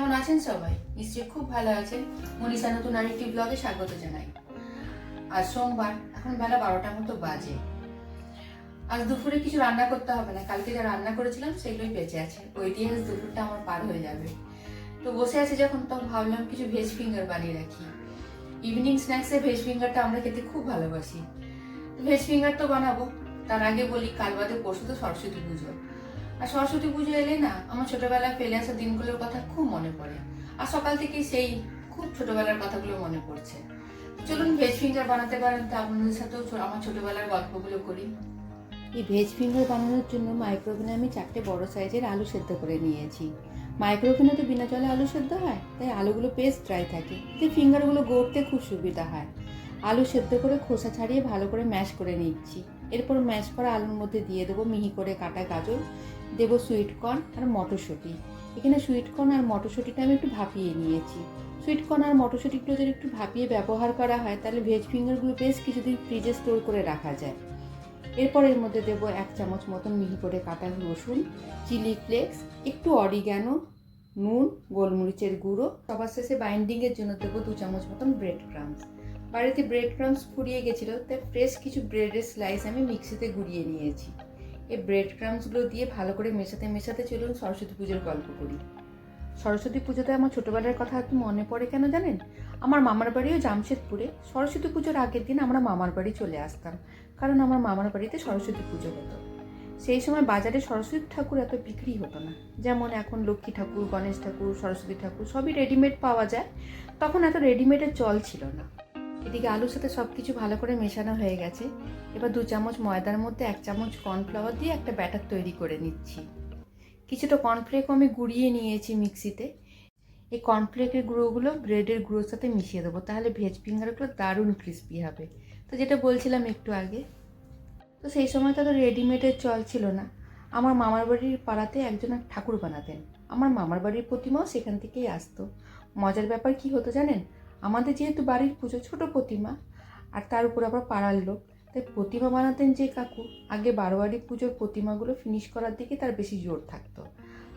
কেমন আছেন সবাই? নিশ্চয়ই খুব ভালো আছেন। মনীষা, নতুন আরেকটি ব্লগে স্বাগত জানাই। আজ সোমবার, এখন বেলা বারোটার মতো বাজে। আজ দুপুরে কিছু রান্না করতে হবে না। কালকে যা রান্না করেছিলাম সেগুলোই বেঁচে আছে। ওই দিয়ে আজ দুপুরটা আমার পার হয়ে যাবে। তো বসে আছি যখন, তখন ভাবলাম কিছু ভেজ ফিঙ্গার বানিয়ে রাখি। ইভিনিং স্ন্যাক্সে ভেজ ফিঙ্গারটা আমরা খেতে খুব ভালোবাসি। ভেজ ফিঙ্গার তো বানাবো। তার আগে বলি কাল বাদে পরশু তো সরস্বতী পুজো। আর সরস্বতী পুজো এলে না, আমার ছোটবেলায় ফেলে আসা দিনগুলোর কথা খুব মনে পড়ে। আর সকাল থেকে সেই খুব ছোটবেলার কথাগুলো মনে পড়ছে। চলুন ভেজ ফিঙ্গার বানাতে পারেন, তো আপনাদের সাথেও আমার ছোটবেলার গল্পগুলো করি। এই ভেজ ফিঙ্গার বানানোর জন্য মাইক্রোওভেনে আমি চারটে বড় সাইজের আলু সেদ্ধ করে নিয়েছি। মাইক্রোওভেনে তো বিনা জলে আলু সেদ্ধ হয়, তাই আলুগুলো পেস্ট ড্রাই থাকে। যে ফিঙ্গারগুলো গড়তে খুব সুবিধা হয়। আলু সেদ্ধ করে খোসা ছাড়িয়ে ভালো করে ম্যাশ করে নিচ্ছি। এরপর ম্যাশ করা আলুর মধ্যে দিয়ে দেবো মিহি করে কাটা গাজর দেবো সুইটকর্ন আর মটরশুঁটি। এখানে সুইটকর্ন আর মটরশুঁটিটা আমি একটু ভাপিয়ে নিয়েছি। সুইটকর্ন আর মটরশুঁটিগুলো যদি একটু ভাপিয়ে ব্যবহার করা হয়, তাহলে ভেজ ফিঙ্গারগুলো বেশ কিছুদিন ফ্রিজে স্টোর করে রাখা যায়। এরপর এর মধ্যে দেবো এক চামচ মতন মিহি করে কাটা রসুন চিলি ফ্লেক্স একটু অরিগ্যানো নুন, গোলমরিচের গুঁড়ো। সবার শেষে বাইন্ডিংয়ের জন্য দেবো দু চামচ মতন ব্রেড ক্রামস বাড়িতে ব্রেড ক্রামস ফুরিয়ে গেছিল, তাই ফ্রেশ কিছু ব্রেডের স্লাইস আমি মিক্সিতে গুঁড়িয়ে নিয়েছি। এই ব্রেড ক্রামসগুলো দিয়ে ভালো করে মেশাতে মেশাতে চলুন সরস্বতী পুজোর গল্প করি। সরস্বতী পুজোতে আমার ছোটোবেলার কথা একটু মনে পড়ে কেন জানেন? আমার মামার বাড়িও জামশেদপুরে। সরস্বতী পুজোর আগের দিন আমরা মামার বাড়ি চলে আসতাম, কারণ আমার মামার বাড়িতে সরস্বতী পুজো হতো। সেই সময় বাজারে সরস্বতী ঠাকুর এত বিক্রি হতো না। যেমন এখন লক্ষ্মী ঠাকুর, গণেশ ঠাকুর, সরস্বতী ঠাকুর সবই রেডিমেড পাওয়া যায়। তখন এত রেডিমেডের চল ছিল না। এদিকে আলুর সাথে সব কিছু ভালো করে মেশানো হয়ে গেছে। এবার দু চামচ ময়দার মধ্যে এক চামচ কর্নফ্লাওয়ার দিয়ে একটা ব্যাটার তৈরি করে নিচ্ছি। কিছুটা কর্নফ্লেকও আমি গুঁড়িয়ে নিয়েছি মিক্সিতে। এই কর্নফ্লেকের গুঁড়োগুলো ব্রেডের গুঁড়োর সাথে মিশিয়ে দেবো, তাহলে ভেজ ফিঙ্গারগুলো দারুণ ক্রিস্পি হবে। তো যেটা বলছিলাম একটু আগে, তো সেই সময় তো রেডিমেডের চল ছিল না। আমার মামার বাড়ির পাড়াতে একজন এক ঠাকুর বানাতেন। আমার মামার বাড়ির প্রতিমাও সেখান থেকেই আসতো। মজার ব্যাপার কি হতো জানেন? আমাদের যেহেতু বাড়ির পুজো ছোট প্রতিমা, আর তার উপর আবার পাড়ার লোক, তাই প্রতিমা বানাতেন যে কাকু, আগে বারোয়ারি পুজোর প্রতিমাগুলো ফিনিশ করার দিকে তার বেশি জোর থাকতো।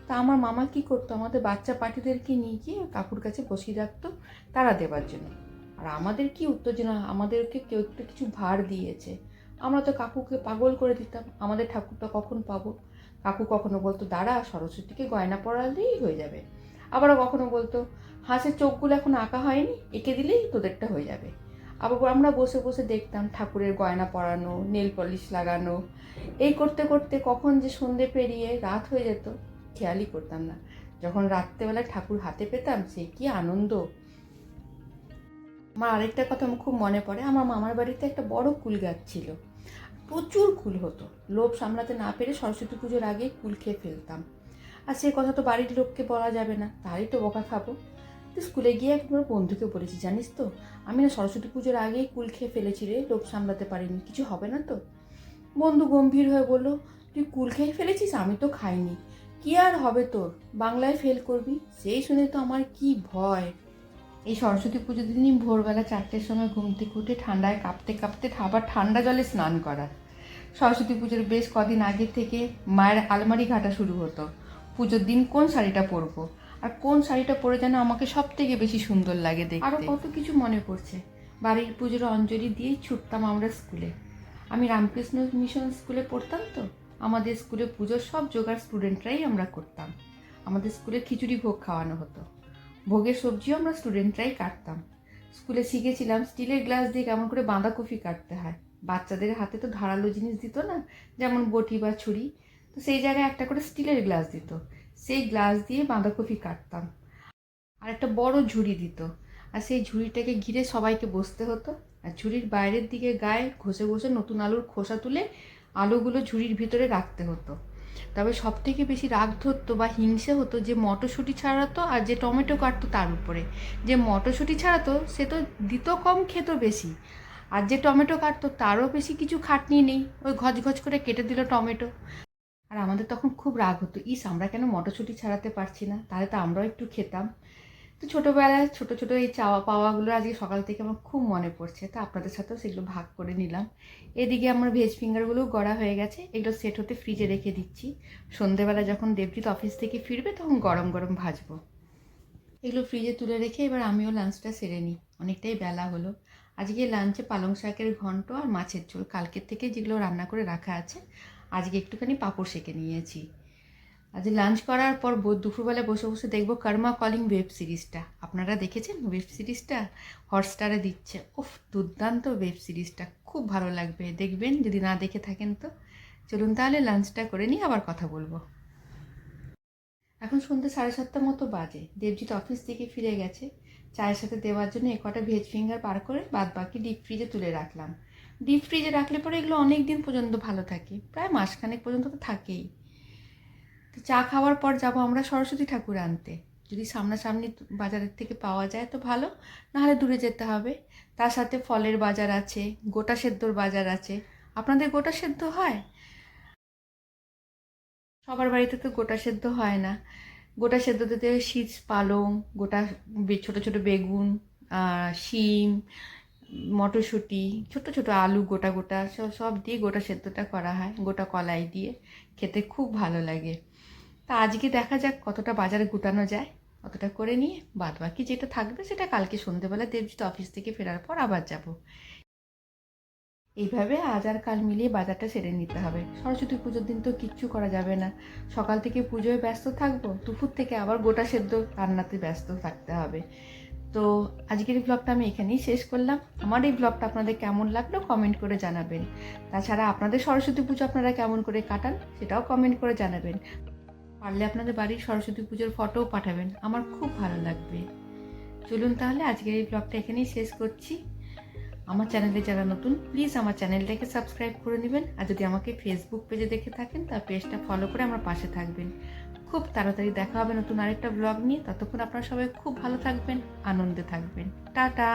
তা আমার মামা কি করতো, আমাদের বাচ্চা পার্টিদেরকে নিয়ে গিয়ে কাকুর কাছে বসিয়ে রাখতো তারা দেবার জন্য। আর আমাদের কি উত্তেজনা, আমাদেরকে কেউ একটা কিছু ভার দিয়েছে। আমরা তো কাকুকে পাগল করে দিতাম, আমাদের ঠাকুরটা কখন পাবো? কাকু কখনো বলতো, দাঁড়া, সরস্বতীকে গয়না পরালেই হয়ে যাবে। আবারও কখনো বলতো, হাঁসের চোখগুলো এখন আঁকা হয়নি, এঁকে দিলেই তোদেরটা হয়ে যাবে। আবার আমরা বসে বসে দেখতাম ঠাকুরের গয়না পরানো, নেল পলিশ লাগানো। এই করতে করতে কখন যে সন্ধে পেরিয়ে রাত হয়ে যেত, খেয়ালই করতাম না। যখন রাত্রেবেলা ঠাকুর হাতে পেতাম, সে কি আনন্দ! আমার আরেকটা কথা আমার খুব মনে পড়ে। আমার মামার বাড়িতে একটা বড় কুল গাছ ছিল। প্রচুর কুল হতো। লোভ সামলাতে না পেরে সরস্বতী পুজোর আগেই কুল খেয়ে ফেলতাম। আর সে কথা তো বাড়ির লোককে বলা যাবে না, তারই তো বকা খাব। তো স্কুলে গিয়ে একবার বন্ধুকে বলেছি, জানিস তো, আমি না সরস্বতী পুজোর আগেই কুল খেয়ে ফেলেছি রে লোক সামলাতে পারিনি, কিছু হবে না তো? বন্ধু গম্ভীর হয়ে বলল, তুই কুল খেয়ে ফেলেছিস? আমি তো খাইনি। কি আর হবে তোর? বাংলায় ফেল করবি? সেই শুনে তো আমার কি ভয়? এই সরস্বতী পুজোর দিনই ভোরবেলা চারটের সময় ঘুম থেকে উঠে ঠান্ডায় কাঁপতে কাঁপতে আবার ঠান্ডা জলে স্নান করা সরস্বতী পুজোর বেশ কদিন আগে থেকে মায়ের আলমারি ঘাটা শুরু হতো। পুজোর দিন কোন শাড়িটা পরবো? আর কোন শাড়িটা পরে যেন আমাকে সব থেকে বেশি সুন্দর লাগে দেখতে? আরও কত কিছু মনে পড়ছে। বাড়ির পুজোর অঞ্জলি দিয়েই ছুটতাম আমরা স্কুলে। আমি রামকৃষ্ণ মিশন স্কুলে পড়তাম তো। আমাদের স্কুলে পুজোর সব জোগাড় স্টুডেন্টরাই আমরা করতাম। আমাদের স্কুলে খিচুড়ি ভোগ খাওয়ানো হতো। ভোগের সবজিও আমরা স্টুডেন্টরাই কাটতাম। স্কুলে শিখেছিলাম স্টিলের গ্লাস দিয়ে কেমন করে বাঁধাকপি কাটতে হয়। বাচ্চাদের হাতে তো ধারালো জিনিস দিত না, যেমন বটি বা ছুরি। তো সেই জায়গায় একটা করে স্টিলের গ্লাস দিত। সেই গ্লাস দিয়ে বাঁধাকপি কাটতাম। আর একটা বড় ঝুড়ি দিত। আর সেই ঝুড়িটাকে ঘিরে সবাইকে বসতে হতো। আর ঝুড়ির বাইরের দিকে গায়ে ঘষে ঘষে নতুন আলুর খোসা তুলে আলুগুলো ঝুড়ির ভিতরে রাখতে হতো। তবে সব থেকে বেশি রাগ ধরতো বা হিংসে হতো যে মটরশুঁটি ছাড়াতো আর যে টমেটো কাটতো তার উপরে। যে মটরশুঁটি ছাড়াতো, সে তো দিত কম, খেত বেশি। আর যে টমেটো কাটতো, তারও বেশি কিছু খাটনি নেই। ওই ঘচ ঘচ করে কেটে দিল টমেটো। আর আমাদের তখন খুব রাগ হতো, ইস, আমরা কেন মটরশুঁটি ছাড়াতে পারছি না? তাহলে তো আমরাও একটু খেতাম। তো ছোটোবেলায় ছোটো ছোটো এই চাওয়া পাওয়াগুলো আজকে সকাল থেকে আমার খুব মনে পড়ছে, তো আপনাদের সাথেও সেগুলো ভাগ করে নিলাম। এদিকে আমার ভেজ ফিঙ্গারগুলো গড়া হয়ে গেছে, এগুলো সেট হতে ফ্রিজে রেখে দিচ্ছি। সন্ধেবেলা যখন দেবজিৎ অফিস থেকে ফিরবে, তখন গরম গরম ভাজবো। এগুলো ফ্রিজে তুলে রেখে এবার আমিও লাঞ্চটা সেরে নিই। অনেকটাই বেলা হলো। আজকে লাঞ্চে পালং শাকের ঘন্ট আর মাছের ঝোল, কালকের থেকে যেগুলো রান্না করে রাখা আছে আজকে একটুখানি পাঁপড় সেঁকে নিয়েছি। আজ লাঞ্চ করার পর দুপুরবেলা বসে বসে দেখব কর্মা কলিং ওয়েব সিরিজটা আপনারা দেখেছেন ওয়েব সিরিজটা হটস্টারে দিচ্ছে। উফ, দুর্দান্ত ওয়েব সিরিজটা খুব ভালো লাগবে। দেখবেন, যদি না দেখে থাকেন তো। চলুন তাহলে লাঞ্চটা করে নিয়ে আবার কথা বলব। এখন সন্ধ্যে সাড়ে সাতটা মতো বাজে। দেবজিৎ অফিস থেকে ফিরে গেছে। চায়ের সাথে দেওয়ার জন্য কটা ভেজ ফিঙ্গার পার করে বাদ বাকি ডিপ ফ্রিজে তুলে রাখলাম। ডিপ ফ্রিজে রাখলে পরে এগুলো অনেক দিন পর্যন্ত ভালো থাকে। প্রায় মাসখানেক পর্যন্ত তো থাকেই। তো চা খাওয়ার পর যাব আমরা সরস্বতী ঠাকুর আনতে। যদি সামনাসামনি বাজারের থেকে পাওয়া যায় তো ভালো, নাহলে দূরে যেতে হবে। তার সাথে ফলের বাজার আছে, গোটা সেদ্ধর বাজার আছে। আপনাদের গোটা সেদ্ধ হয়? সবার বাড়িতে তো গোটা সেদ্ধ হয় না। গোটা সেদ্ধ সেদ্ধতে শীত পালং, গোটা ছোট ছোট বেগুন শিম মটরশুঁটি, ছোট ছোট আলু গোটা গোটা সব সব দিয়ে গোটা সেদ্ধটা করা হয়, গোটা কলাই দিয়ে। খেতে খুব ভালো লাগে। তা আজকে দেখা যাক কতটা বাজারে গুটানো যায়। অতটা করে নিয়ে বাদ বাকি যেটা থাকবে সেটা কালকে সন্ধেবেলা দেবজিৎ অফিস থেকে ফেরার পর আবার যাব। এইভাবে আজ আর কাল মিলিয়ে বাজারটা সেরে নিতে হবে। সরস্বতী পুজোর দিন তো কিচ্ছু করা যাবে না। সকাল থেকে পুজোয় ব্যস্ত থাকব, দুপুর থেকে আবার গোটা সেদ্ধ রান্নাতে ব্যস্ত থাকতে হবে। তো আজকের এই ব্লগটা আমি এখানেই শেষ করলাম। আমার এই ব্লগটা আপনাদের কেমন লাগল কমেন্ট করে জানাবেন। তাছাড়া আপনাদের সরস্বতী পুজো আপনারা কেমন করে কাটান সেটাও কমেন্ট করে জানাবেন। পারলে আপনাদের বাড়ির সরস্বতী পুজোর ফটোও পাঠাবেন। আমার খুব ভালো লাগবে। চলুন তাহলে আজকের এই ব্লগটা এখানেই শেষ করছি। আমার চ্যানেলে যারা নতুন প্লিজ আমার চ্যানেলটাকে সাবস্ক্রাইব করে নেবেন। আর যদি আমাকে ফেসবুক পেজে দেখে থাকেন, তার পেজটা ফলো করে আমার পাশে থাকবেন। খুব তাড়াতাড়ি দেখা হবে নতুন আরেকটা ব্লগ নিয়ে। ততক্ষণ আপনারা সবাই খুব ভালো থাকবেন, আনন্দে থাকবেন। টাটা!